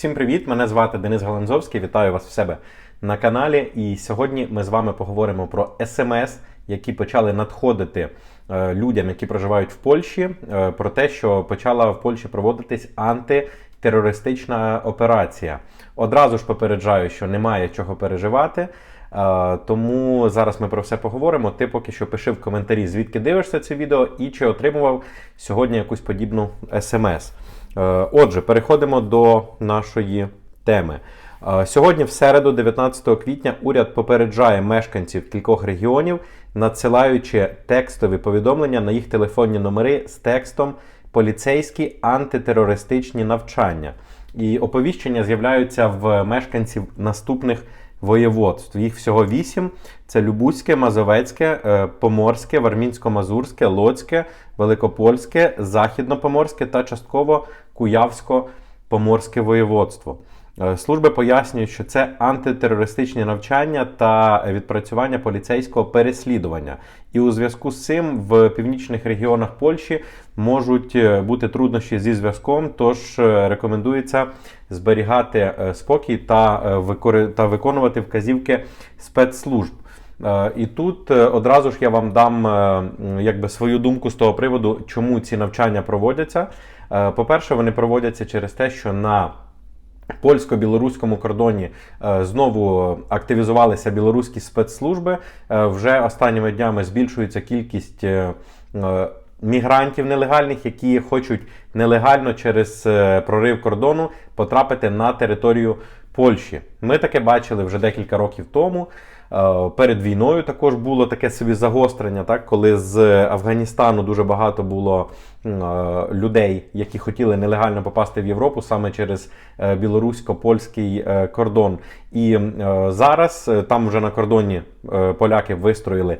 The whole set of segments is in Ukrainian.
Всім привіт! Мене звати Денис Галанзовський. Вітаю вас в себе на каналі. І сьогодні ми з вами поговоримо про смс, які почали надходити е, людям, які проживають в Польщі, е, про те, що почала в Польщі проводитись антитерористична операція. Одразу ж попереджаю, що немає чого переживати. Е, Тому зараз ми про все поговоримо. Ти поки що пиши в коментарі, звідки дивишся це відео і чи отримував сьогодні якусь подібну смс. Е, Отже, переходимо до нашої теми. Е, Сьогодні, в середу, 19 квітня, уряд попереджає мешканців кількох регіонів, надсилаючи текстові повідомлення на їх телефонні номери з текстом поліцейські антитерористичні навчання. І оповіщення з'являються в мешканців наступних воєводств. Їх всього вісім: це Любузьке, Мазовецьке, е, Поморське, Вармінсько-Мазурське, Лоцьке, Великопольське, Західнопоморське та частково Куявсько-Поморське воєводство. Е, Служби пояснюють, що це антитерористичні навчання та відпрацювання поліцейського переслідування. І у зв'язку з цим в північних регіонах Польщі можуть е, бути труднощі зі зв'язком, тож е, рекомендується зберігати спокій та, та виконувати вказівки спецслужб. І тут одразу ж я вам дам якби свою думку з того приводу, чому ці навчання проводяться. Е, По-перше, вони проводяться через те, що на польсько-білоруському кордоні е, знову активізувалися білоруські спецслужби. Е, Вже останніми днями збільшується кількість е, мігрантів нелегальних, які хочуть нелегально через прорив кордону потрапити на територію Польщі. Ми таке бачили вже декілька років тому. Е, Перед війною також було таке собі загострення, так, коли з Афганістану дуже багато було е, людей, які хотіли нелегально попасти в Європу саме через е, білорусько-польський кордон. І зараз там вже на кордоні поляки вистроїли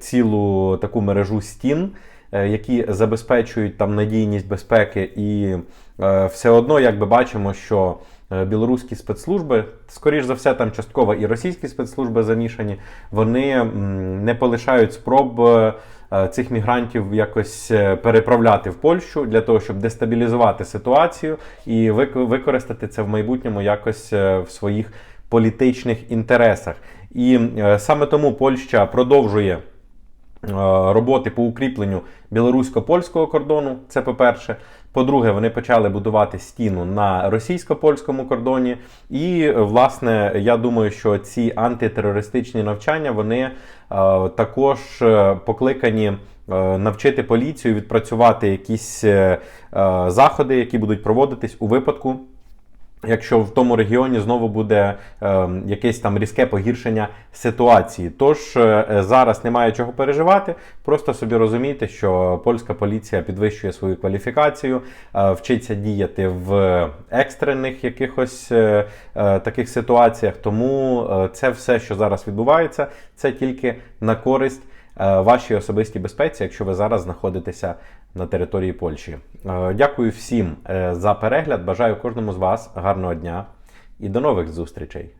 цілу таку мережу стін які забезпечують там надійність безпеки, і е, все одно, якби бачимо, що е, білоруські спецслужби, скоріш за все, там частково і російські спецслужби замішані, вони не полишають спроб. е, е, Цих мігрантів якось е, переправляти в Польщу для того, щоб дестабілізувати ситуацію і використати це в майбутньому якось е, в своїх політичних інтересах. І е, саме тому Польща продовжує е, роботи по укріпленню білорусько-польського кордону. Це по-перше. По-друге, вони почали будувати стіну на російсько-польському кордоні. І, е, власне, я думаю, що ці антитерористичні навчання вони е, також е, покликані е, навчити поліцію відпрацювати якісь е, е, заходи, які будуть проводитись у випадку якщо в тому регіоні знову буде е, якесь там різке погіршення ситуації. Тож е, зараз немає чого переживати. Просто собі розумійте, що польська поліція підвищує свою кваліфікацію, е, вчиться діяти в екстрених якихось е, е, таких ситуаціях. Тому е, це все, що зараз відбувається, це тільки на користь. Е, Вашій особистій безпеці, якщо ви зараз знаходитеся на території Польщі. Е, Дякую всім е, за перегляд. Бажаю кожному з вас гарного дня і до нових зустрічей.